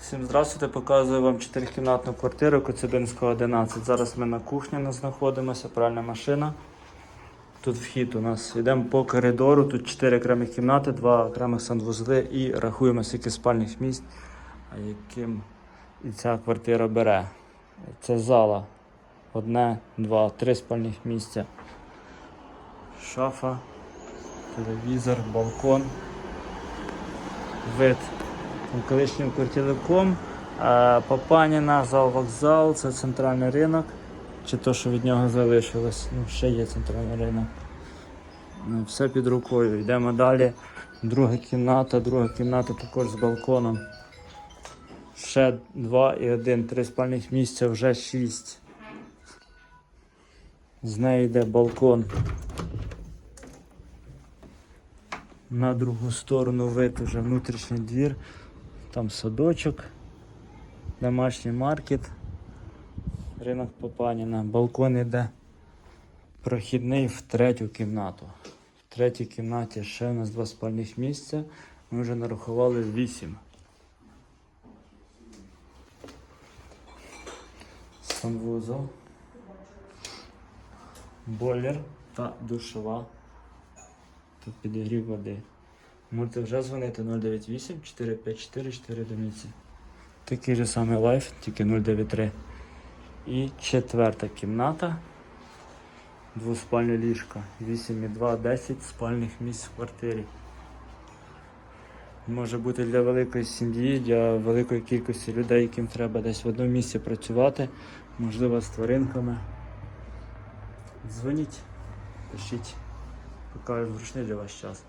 Всім здравствуйте, показую вам 4-кімнатну квартиру Коцюбинського 11. Зараз ми на кухні нас знаходимося, пральна машина. Тут вхід у нас. Йдемо по коридору, тут 4 окремі кімнати, 2 окремих санвузли і рахуємо, скільки спальних місць, яким і ця квартира бере. Це зала. Одне, два, три спальних місця. Шафа, телевізор, балкон, вид колишнім квартирком. Папаніна, зал вокзал, це центральний ринок. Чи то, що від нього залишилось. Ну, ще є центральний ринок. Ну, Все під рукою. Йдемо далі. Друга кімната, друга кімната також з балконом. Ще два і один, три спальних місця, вже шість. З неї йде балкон. На другу сторону вид уже внутрішній двір. Там садочок, домашній маркет, ринок Попаніна, балкон іде прохідний в третю кімнату. В третій кімнаті ще у нас два спальних місця. Ми вже нарахували вісім. Санвузол, бойлер та душова. Тут підігрів води. Можете вже дзвонити 098 454 4. Такий же самий лайф, тільки 093. І четверта кімната. Двоспальне ліжко. 8,2, 10 спальних місць в квартирі. Може бути для великої сім'ї, для великої кількості людей, яким треба десь в одному місці працювати, можливо, з тваринками. Дзвоніть, пишіть, покажу зручний для вас час.